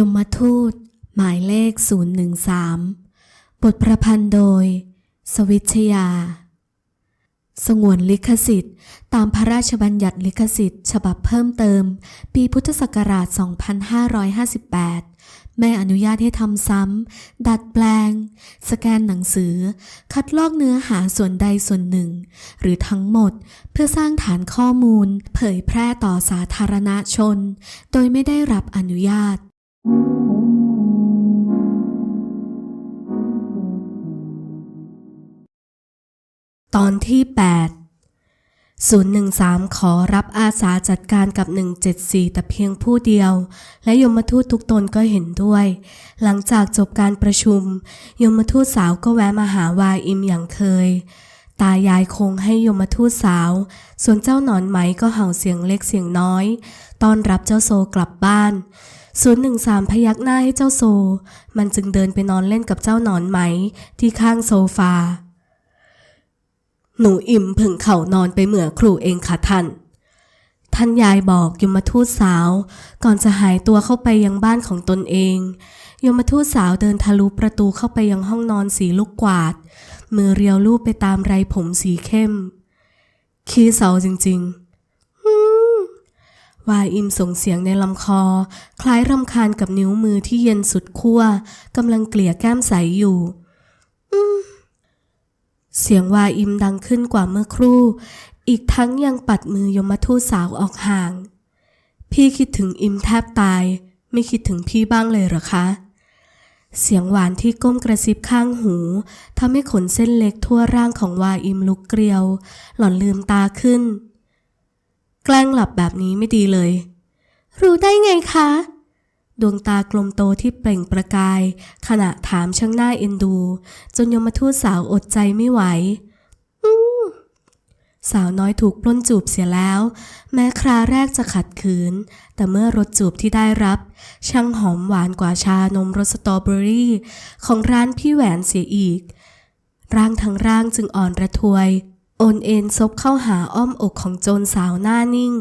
ยมทูต หมายเลข 013 บทประพันธ์โดย สวิชยา สงวนลิขสิทธิ์ ตามพระราชบัญญัติลิขสิทธิ์ ฉบับเพิ่มเติม ปีพุทธศักราช 2558ไม่อนุญาตให้ทำซ้ำ ดัดแปลง สแกนหนังสือ คัดลอกเนื้อหาส่วนใดส่วนหนึ่ง หรือทั้งหมดเพื่อสร้างฐานข้อมูล เผยแพร่ต่อสาธารณชน โดยไม่ได้รับอนุญาต ตอนที่ 8 013 ขอรับอาสาจัดการกับ 174 แต่เพียงผู้เดียว และยมทูตทุกตนก็เห็นด้วย หลังจากจบการประชุม ยมทูตสาวก็แวะมาหาวายอิมอย่างเคย ตายายคงให้ยมทูตสาว ส่วนเจ้าหนอนไหมก็เห่าเสียงเล็กเสียงน้อยต้อนรับเจ้าโซกลับบ้าน 013พยักหน้าให้เจ้าโซ มันจึงเดินไปนอนเล่นกับเจ้าหนอนไหมที่ข้างโซฟา หนูอิ่มผึ่งเข่านอนไปเหมือครูเองค่ะท่าน ท่านยายบอกยมทูตสาว ก่อนจะหายตัวเข้าไปยังบ้านของตนเอง ยมทูตสาวเดินทะลุประตูเข้าไปยังห้องนอนสีลูกกวาด มือเรียวลูบไปตามไรผมสีเข้ม ขี้เสาจริงๆ วายอิมส่งเสียงในลำคอ คล้ายรำคาญกับนิ้วมือที่เย็นสุดขั้วกำลังเกลี่ยแก้มใสอยู่เสียงวาอิมดังขึ้นกว่าเมื่อครู่ อีกทั้งยังปัดมือยมทูตสาวออกห่าง พี่คิดถึงอิมแทบตาย ไม่คิดถึงพี่บ้างเลยเหรอคะ เสียงหวานที่ก้มกระซิบข้างหูทำให้ขนเส้นเล็กทั่วร่างของวาอิมลุกเกลียว หล่อนลืมตาขึ้น แกล้งหลับแบบนี้ไม่ดีเลย รู้ได้ไงคะ ดวงตากลมโตที่เปล่งประกาย ขณะถามช่างหน้าเอ็นดู จนยมทูตสาวอดใจไม่ไหวสาวน้อยถูกปล้นจูบเสียแล้ว แม้คราแรกจะขัดขืน แต่เมื่อรสจูบที่ได้รับ ช่างหอมหวานกว่าชานมรสสตรอเบอรี่ ของร้านพี่แหวนเสียอีก ร่างทั้งร่างจึงอ่อนระทวย โอนเอ็นซบเข้าหาอ้อมอกของโจรสาวหน้านิ่ง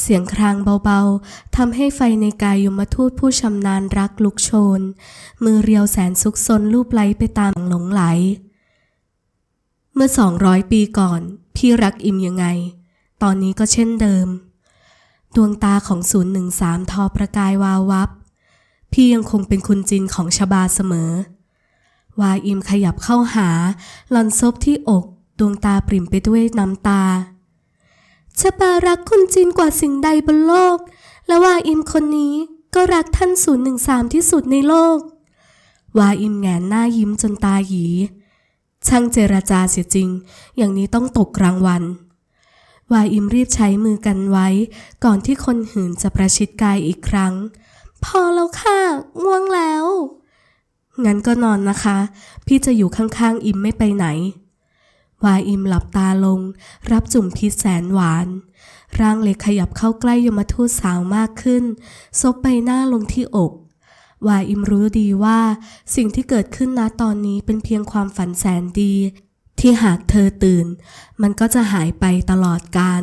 เสียงครางเบาๆทำให้ไฟในกายยมทูตผู้ชำนาญรักลุกโชน มือเรียวแสนซุกซนลูบไล้ไปตามหลงไหล เมื่อสองร้อยปีก่อน พี่รักอิมยังไง ตอนนี้ก็เช่นเดิม ดวงตาของศูนย์หนึ่งสามทอประกายวาววับ พี่ยังคงเป็นคุณจินของชบาเสมอ วาอิมขยับเข้าหา หลอนซบที่อก ดวงตาปริ่มไปด้วยน้ำตาชบารักคุณจินกว่าสิ่งใดบนโลก และวาอิมคนนี้ก็รักท่านศูนย์หนึ่งสามที่สุดในโลก วาอิมแงนหน้ายิ้มจนตาหยี ช่างเจรจาเสียจริง อย่างนี้ต้องตกรางวัล วาอิมรีบใช้มือกันไว้ ก่อนที่คนหื่นจะประชิดกายอีกครั้ง พอแล้วค่ะง่วงแล้ว งั้นก็นอนนะคะ พี่จะอยู่ข้างๆอิมไม่ไปไหน วาอิมหลับตาลง รับจุ่มพิษแสนหวาน ร่างเล็กขยับเข้าใกล้ยมทูตสาวมากขึ้น ซบใบหน้าลงที่อก วาอิมรู้ดีว่า สิ่งที่เกิดขึ้นณตอนนี้เป็นเพียงความฝันแสนดี ที่หากเธอตื่น มันก็จะหายไปตลอดกาล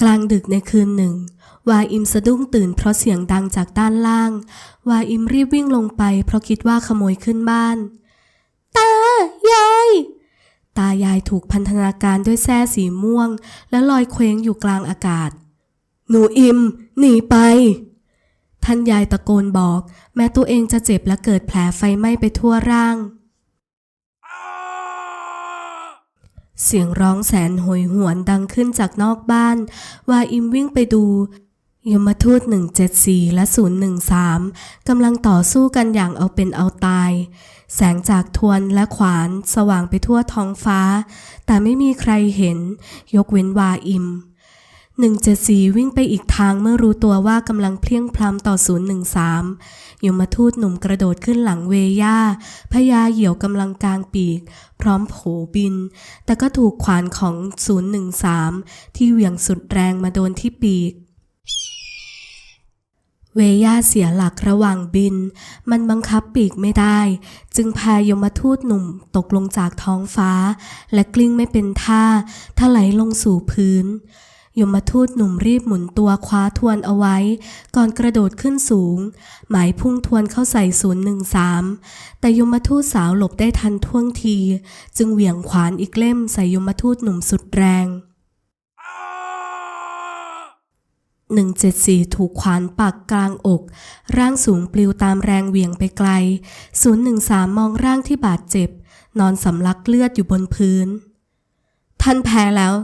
กลางดึกในคืนหนึ่ง วาอิมสะดุ้งตื่นเพราะเสียงดังจากด้านล่าง วาอิมรีบวิ่งลงไป เพราะคิดว่าขโมยขึ้นบ้าน ตา ยาย ตายายถูกพันธนาการด้วยแส้สีม่วง และลอยเคว้งอยู่กลางอากาศ หนูอิม หนีไป ท่านยายตะโกนบอก แม้ตัวเองจะเจ็บและเกิดแผลไฟไหม้ไปทั่วร่าง เสียงร้องแสนโหยหวนดังขึ้นจากนอกบ้าน วาอิมวิ่งไปดู ยมทูต 174 และ 013 กำลังต่อสู้กันอย่างเอาเป็นเอาตาย แสงจากทวนและขวานสว่างไปทั่วท้องฟ้า แต่ไม่มีใครเห็น ยกเว้นวาอิม 174 วิ่งไปอีกทางเมื่อรู้ตัวว่ากำลังเพลียงพล้ำต่อ 013 ยมทูตหนุ่มกระโดดขึ้นหลังเวย่าพญาเหี่ยวกำลังกลางปีก พร้อมโผบิน แต่ก็ถูกขวานของ 013 ที่เหวี่ยงสุดแรงมาโดนที่ปีก เวย่าเสียหลักระหว่างบิน มันบังคับปีกไม่ได้ จึงพายมทูตหนุ่มตกลงจากท้องฟ้า และกลิ้งไม่เป็นท่าถลายลงสู่พื้น ยมทูตหนุ่มรีบหมุนตัวคว้าทวนเอาไว้ ก่อนกระโดดขึ้นสูง หมายพุ่งทวนเข้าใส่ศูนย์หนึ่งสามแต่ยมทูตสาวหลบได้ทันท่วงที จึงเหวี่ยงขวานอีกเล่มใส่ยมทูตหนุ่มสุดแรง174ถูกขวานปักกลางอก ร่างสูงปลิวตามแรงเหวี่ยงไปไกล013มองร่างที่บาดเจ็บ นอนสำลักเลือดอยู่บนพื้น ท่านแพ้แล้ว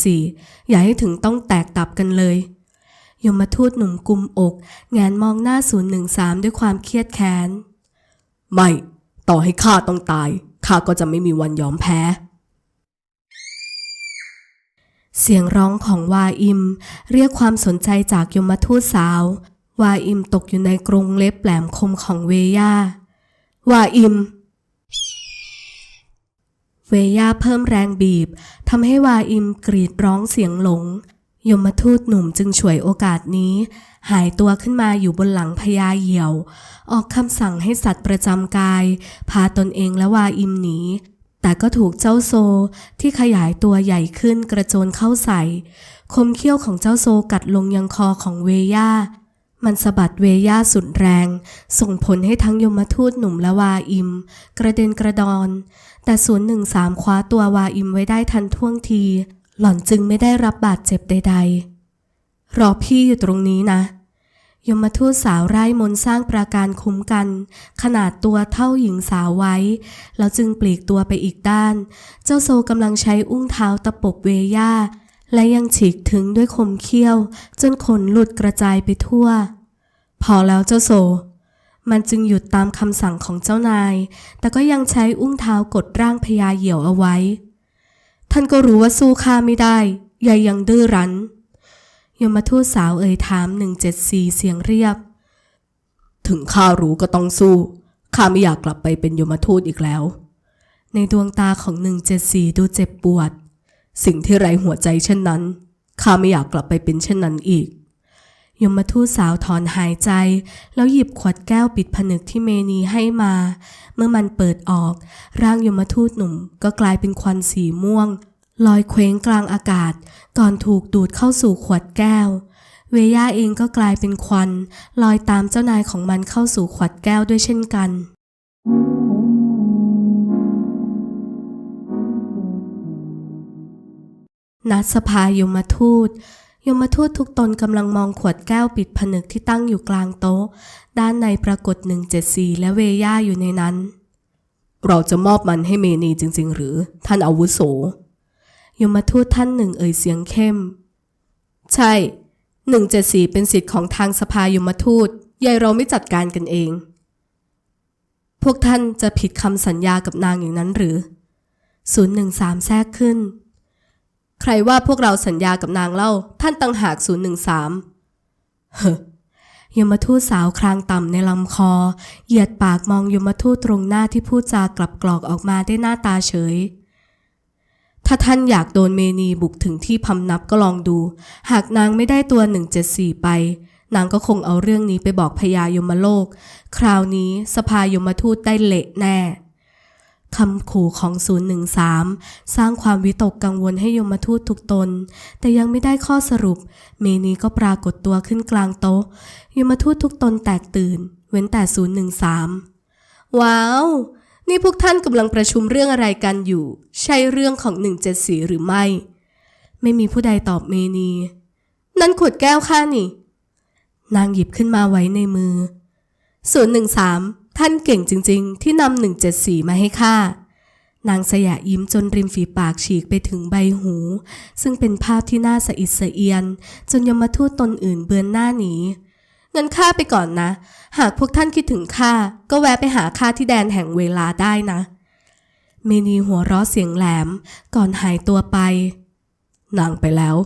174 อย่าให้ถึงต้องแตกตับกันเลย ยมทูตหนุ่มกุมอกแงนมองหน้า 013 ด้วยความเครียดแค้น ไม่ ต่อให้ข้าต้องตาย ข้าก็จะไม่มีวันยอมแพ้ เสียงร้องของวาอิม เรียกความสนใจจากยมทูตสาว วาอิมตกอยู่ในกรงเล็บแหลมคมของเวย่า วาอิม เวย่าเพิ่มแรงบีบทำให้วาอิมกรีดร้องเสียงหลง ยมทูตหนุ่มจึงฉวยโอกาสนี้ หายตัวขึ้นมาอยู่บนหลังพญาเหยี่ยว ออกคำสั่งให้สัตว์ประจำกาย พาตนเองและวาอิมหนี แต่ก็ถูกเจ้าโซที่ขยายตัวใหญ่ขึ้นกระโจนเข้าใส่ คมเขี้ยวของเจ้าโซกัดลงยังคอของเวย่า มันสะบัดเวย่าสุดแรง ส่งผลให้ทั้งยมทูตหนุ่มและวาอิม กระเด็นกระดอน แต่ศูนย์หนึ่งสามคว้าตัววาอิมไว้ได้ทันท่วงที หล่อนจึงไม่ได้รับบาดเจ็บใด ๆ รอพี่อยู่ตรงนี้นะ ยมทูตสาวไร้มนสร้างปราการคุ้มกัน ขนาดตัวเท่าหญิงสาวไว้ แล้วจึงปลีกตัวไปอีกด้าน เจ้าโซกำลังใช้อุ้งเท้าตะปบเวย่า และยังฉีกถึงด้วยคมเขี้ยว จนขนหลุดกระจายไปทั่ว พอแล้วเจ้าโซ มันจึงหยุดตามคำสั่งของเจ้านาย แต่ก็ยังใช้อุ้งเท้ากดร่างพญาเหี่ยวเอาไว้ ท่านก็รู้ว่าสู้ข้าไม่ได้ยายยังดื้อรั้น ยมทูตสาวเอ่ยถาม174เสียงเรียบ ถึงข้ารู้ก็ต้องสู้ ข้าไม่อยากกลับไปเป็นยมทูตอีกแล้ว ในดวงตาของ174ดูเจ็บปวด สิ่งที่ไร้หัวใจเช่นนั้น ข้าไม่อยากกลับไปเป็นเช่นนั้นอีก ยมทูตสาวถอนหายใจ แล้วหยิบขวดแก้วปิดผนึกที่เมนีให้มา เมื่อมันเปิดออก ร่างยมทูตหนุ่มก็กลายเป็นควันสีม่วง ลอยเคว้งกลางอากาศ ก่อนถูกดูดเข้าสู่ขวดแก้ว เวย่าเองก็กลายเป็นควัน ลอยตามเจ้านายของมันเข้าสู่ขวดแก้วด้วยเช่นกัน นัดสภายมทูต ยมทูตทุกตนกำลังมองขวดแก้วปิดผนึกที่ตั้งอยู่กลางโต๊ะ ด้านในปรากฏ174และเวย่าอยู่ในนั้น เราจะมอบมันให้เมนีจริง ๆ หรือ ท่านอาวุโส ยมทูตท่านหนึ่งเอ่ยเสียงเข้ม ใช่174เป็นสิทธิ์ของทางสภายมทูตยายเราไม่จัดการกันเอง พวกท่านจะผิดคำสัญญากับนางอย่างนั้นหรือ 013 แทรกขึ้น ใครว่าพวกเราสัญญากับนางเล่า ท่านตังหาก013เฮ้ยมทูตสาวครางต่ำในลำคอ เหยียดปากมองยมทูตตรงหน้าที่พูดจากลับกรอกออกมาได้หน้าตาเฉย ถ้าท่านอยากโดนเมนีบุกถึงที่พำนับก็ลองดู หากนางไม่ได้ตัว 174 ไป นางก็คงเอาเรื่องนี้ไปบอกพญายมโลก คราวนี้สภายมทูตได้เละแน่ คำขู่ของ 013 สร้างความวิตกกังวลให้ยมทูตทุกตน แต่ยังไม่ได้ข้อสรุป เมนีก็ปรากฏตัวขึ้นกลางโต๊ะ ยมทูตทุกตนแตกตื่น เว้นแต่ 013 ว้าว นี่พวกท่านกำลังประชุมเรื่องอะไรกันอยู่ ใช่เรื่องของ 174 หรือไม่ ไม่มีผู้ใดตอบเมนี นั่นขวดแก้วข้านี่ นางหยิบขึ้นมาไว้ในมือ 013 ท่านเก่งจริงๆ ที่นำ174มาให้ข้านางสยะยิ้มจนริมฝีปากฉีกไปถึงใบหู ซึ่งเป็นภาพที่น่าสะอิดสะเอียน จนยมทูตตนอื่นเบือนหน้าหนีเงินข้าไปก่อนนะ หากพวกท่านคิดถึงข้าก็แวะไปหาข้าที่แดนแห่งเวลาได้นะ เมนีหัวเราะเสียงแหลม ก่อนหายตัวไป นางไปแล้ว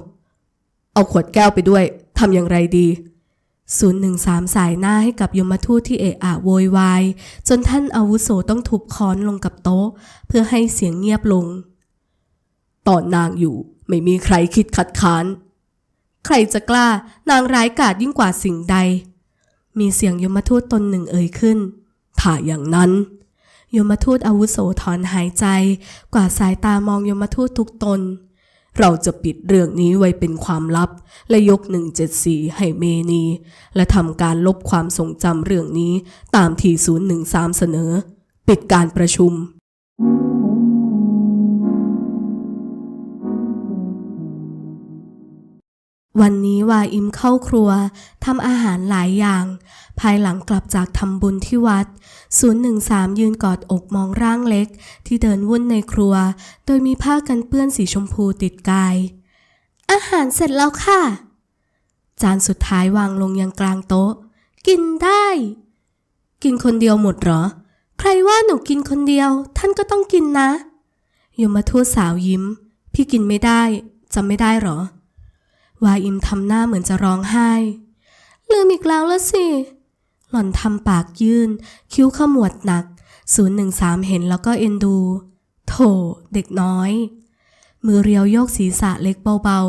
เอาขวดแก้วไปด้วยทำอย่างไรดี 013 สายหน้าให้กับยมทูตที่เอะอะโวยวาย จนท่านอาวุโสต้องทุบค้อนลงกับโต๊ะ เพื่อให้เสียงเงียบลง ตอนนางอยู่ไม่มีใครคิดคัดค้าน ใครจะกล้านางร้ายกาจยิ่งกว่าสิ่งใด มีเสียงยมทูตตนหนึ่งเอ่ยขึ้น ถ้าอย่างนั้น ยมทูตอาวุโสถอนหายใจ กว่าดสายตามองยมทูตทุกตน เราจะปิดเรื่องนี้ไว้เป็นความลับ และยก 174 ให้เมนี และทำการลบความทรงจำเรื่องนี้ตามที่ 013 เสนอ ปิดการประชุม วันนี้วาอิมเข้าครัวทำอาหารหลายอย่าง ภายหลังกลับจากทำบุญที่วัด 013 ยืนกอดอกมองร่างเล็ก ที่เดินวุ่นในครัว โดยมีผ้ากันเปื้อนสีชมพูติดกาย อาหารเสร็จแล้วค่ะ จานสุดท้ายวางลงยังกลางโต๊ะ กินได้ กินคนเดียวหมดเหรอ ใครว่าหนูกินคนเดียว ท่านก็ต้องกินนะยมทูตสาวยิ้ม พี่กินไม่ได้จำไม่ได้เหรอ วาอิมทำหน้าเหมือนจะร้องไห้ ลืมอีกแล้วละสิ หล่อนทำปากยื่น คิ้วขมวดหนัก 013 เห็นแล้วก็เอ็นดู โถ เด็กน้อย มือเรียวโยกศีรษะเล็กเบา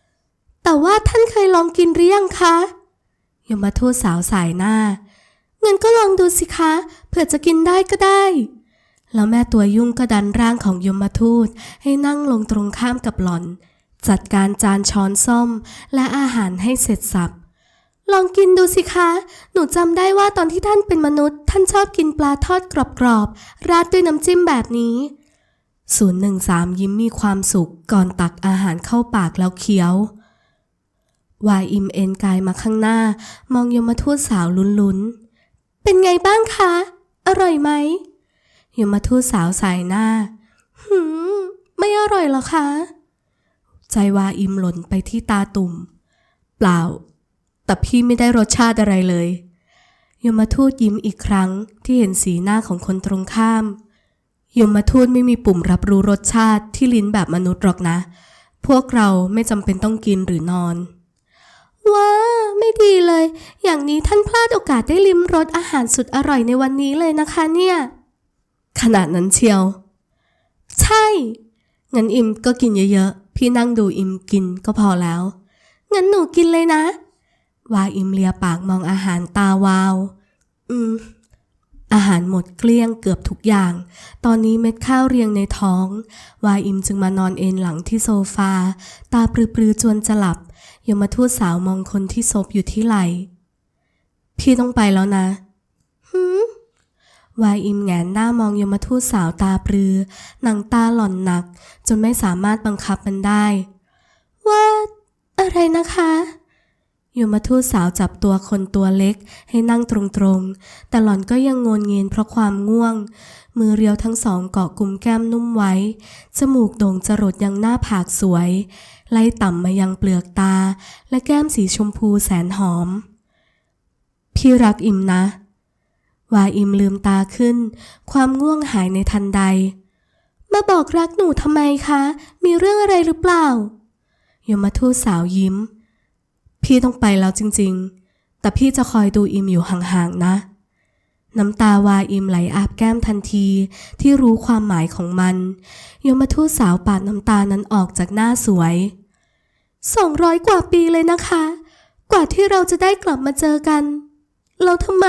ๆ แต่ว่าท่านเคยลองกินหรือยังคะยมทูตสาวสายหน้างั้นก็ลองดูสิคะ เผื่อจะกินได้ก็ได้ แล้วแม่ตัวยุ่งก็ดันร่างของยมทูตให้นั่งลงตรงข้ามกับหล่อน จัดการจานช้อนส้อมและอาหารให้เสร็จสับ ลองกินดูสิคะ หนูจำได้ว่าตอนที่ท่านเป็นมนุษย์ ท่านชอบกินปลาทอดกรอบๆ ราดด้วยน้ำจิ้มแบบนี้ศูนย์หนึ่งสามยิ้มมีความสุขก่อนตักอาหารเข้าปากแล้วเคี้ยววายอิมเอ็นกายมาข้างหน้า มองยมทูตสาวลุ้นๆ เป็นไงบ้างคะ อร่อยไหมยมทูตสาวสายหน้า หืม ไม่อร่อยหรอคะ ใจวาอิมหล่นไปที่ตาตุ่ม เปล่า แต่พี่ไม่ได้รสชาติอะไรเลยยมทูตยิ้มอีกครั้งที่เห็นสีหน้าของคนตรงข้ามยมทูตไม่มีปุ่มรับรู้รสชาติที่ลิ้นแบบมนุษย์หรอกนะ พวกเราไม่จำเป็นต้องกินหรือนอน ว้า ไม่ดีเลย อย่างนี้ท่านพลาดโอกาสได้ลิ้มรสอาหารสุดอร่อยในวันนี้เลยนะคะเนี่ย ขนาดนั้นเชียว ใช่ งั้นอิมก็กินเยอะ พี่นั่งดูอิมกินก็พอแล้ว งั้นหนูกินเลยนะ วาอิมเลียปากมองอาหารตาวาว อืม อาหารหมดเกลี้ยงเกือบทุกอย่าง ตอนนี้เม็ดข้าวเรียงในท้อง วาอิมจึงมานอนเอนหลังที่โซฟา ตาปรือๆจวนจะหลับยมทูตสาวมองคนที่ซบอยู่ที่ไหล พี่ต้องไปแล้วนะ วายอิมแงนหน้ามองยมทูตสาวตาปรือ หนังตาหล่อนหนัก จนไม่สามารถบังคับมันได้ ว่าอะไรนะคะยมทูตสาวจับตัวคนตัวเล็กให้นั่งตรงๆ แต่หล่อนก็ยังงนเงียนเพราะความง่วง มือเรียวทั้งสองเกาะกลุ่มแก้มนุ่มไว้ จมูกโด่งจรดยังหน้าผากสวย ไล่ต่ำมายังเปลือกตา และแก้มสีชมพูแสนหอม พี่รักอิมนะ วาอิมลืมตาขึ้น ความง่วงหายในทันใด มาบอกรักหนูทำไมคะ มีเรื่องอะไรหรือเปล่ายมทูตสาวยิ้ม พี่ต้องไปแล้วจริงๆ แต่พี่จะคอยดูอิมอยู่ห่างๆนะ น้ำตาวาอิมไหลอาบแก้มทันทีที่รู้ความหมายของมัน ยมทูตสาวปาดน้ำตานั้นออกจากหน้าสวยสองร้อยกว่าปีเลยนะคะ กว่าที่เราจะได้กลับมาเจอกันแล้วทำไม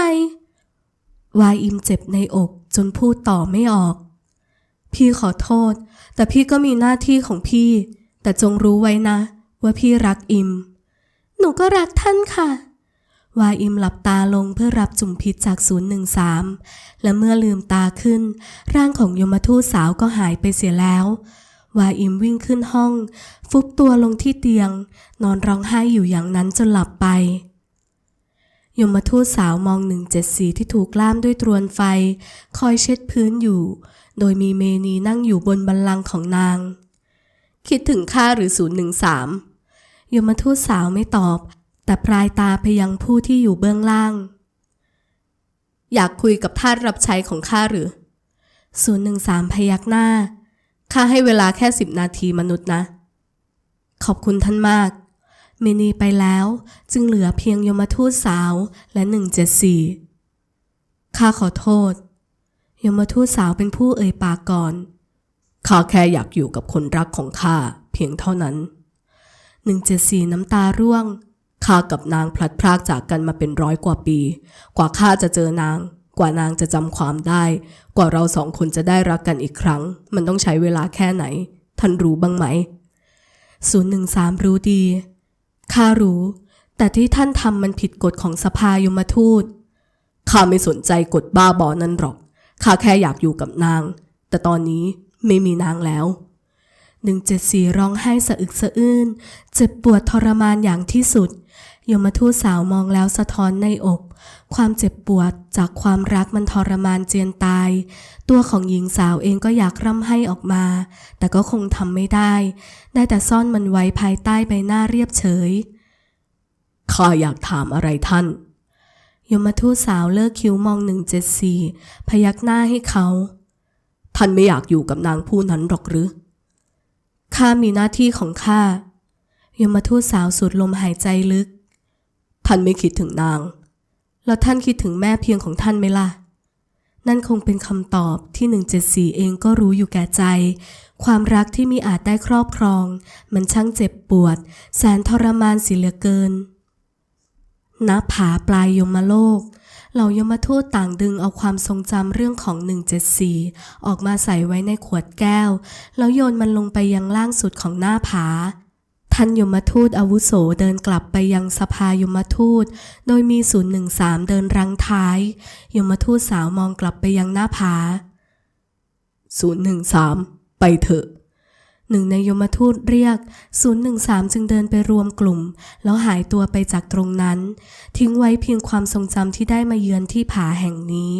วายอิมเจ็บในอกจนพูดต่อไม่ออก พี่ขอโทษ แต่พี่ก็มีหน้าที่ของพี่ แต่จงรู้ไว้นะ ว่าพี่รักอิม หนูก็รักท่านค่ะ วายอิมหลับตาลงเพื่อรับจุ่มพิษจาก 013 และเมื่อลืมตาขึ้น ร่างของยมทูตสาวก็หายไปเสียแล้ว วายอิมวิ่งขึ้นห้อง ฟุบตัวลงที่เตียง นอนร้องไห้อยู่อย่างนั้นจนหลับไป ยมทูตสาวมอง174ที่ถูกล่ามด้วยตรวนไฟ คอยเช็ดพื้นอยู่ โดยมีเมนีนั่งอยู่บนบัลลังก์ของนาง คิดถึงข้าหรือ013ยมทูตสาวไม่ตอบ แต่ปลายตาไปยังผู้ที่อยู่เบื้องล่าง อยากคุยกับทาสรับใช้ของข้าหรือ013พยักหน้าข้าให้เวลาแค่สิบนาทีมนุษย์นะ ขอบคุณท่านมาก เมนีไปแล้ว จึงเหลือเพียงยมทูตสาวและ174ข้าขอโทษ ยมทูตสาวเป็นผู้เอ่ยปากก่อนข้าแค่อยากอยู่กับคนรักของข้าเพียงเท่านั้น174น้ำตาร่วงข้ากับนางพลัดพรากจากกันมาเป็นร้อยกว่าปี กว่าข้าจะเจอนาง กว่านางจะจำความได้ กว่าเราสองคนจะได้รักกันอีกครั้ง มันต้องใช้เวลาแค่ไหน ท่านรู้บ้างไหม013รู้ดี ข้ารู้ แต่ที่ท่านทำมันผิดกฎของสภายมทูต ข้าไม่สนใจกฎบ้าบอนั้นหรอก ข้าแค่อยากอยู่กับนาง แต่ตอนนี้ไม่มีนางแล้วหนึ่งเจ็ดสี่ร้องไห้สะอึกสะอื้น เจ็บปวดทรมานอย่างที่สุด ยมทูตสาวมองแล้วสะท้อนในอก ความเจ็บปวดจากความรักมันทรมานเจียนตาย ตัวของหญิงสาวเองก็อยากร่ำไห้ออกมา แต่ก็คงทำไม่ได้ ได้แต่ซ่อนมันไว้ภายใต้ใบหน้าเรียบเฉย ข้าอยากถามอะไรท่าน ยมทูตสาวเลิกคิ้วมอง174พยักหน้าให้เขา ท่านไม่อยากอยู่กับนางผู้นั้นหรอกหรือ ข้ามีหน้าที่ของข้ายมทูตสาวสูดลมหายใจลึก ท่านไม่คิดถึงนาง แล้วท่านคิดถึงแม่เพียงของท่านไหมล่ะ นั่นคงเป็นคำตอบที่174เองก็รู้อยู่แก่ใจ ความรักที่มีอาจได้ครอบครอง มันช่างเจ็บปวด แสนทรมานเสิเหลือเกินณผาปลายยมโลก เหล่ายมทูตต่างดึงเอาความทรงจำเรื่องของ 174 ออกมาใส่ไว้ในขวดแก้ว แล้วโยนมันลงไปยังล่างสุดของหน้าผา ท่านยมทูตอาวุโสเดินกลับไปยังสภายมทูต โดยมี013เดินรังท้าย ยมทูตสาวมองกลับไปยังหน้าผา013ไปเถอะหนึ่งในยมทูตเรียก 013 จึงเดินไปรวมกลุ่ม แล้วหายตัวไปจากตรงนั้น ทิ้งไว้เพียงความทรงจำที่ได้มาเยือนที่ผาแห่งนี้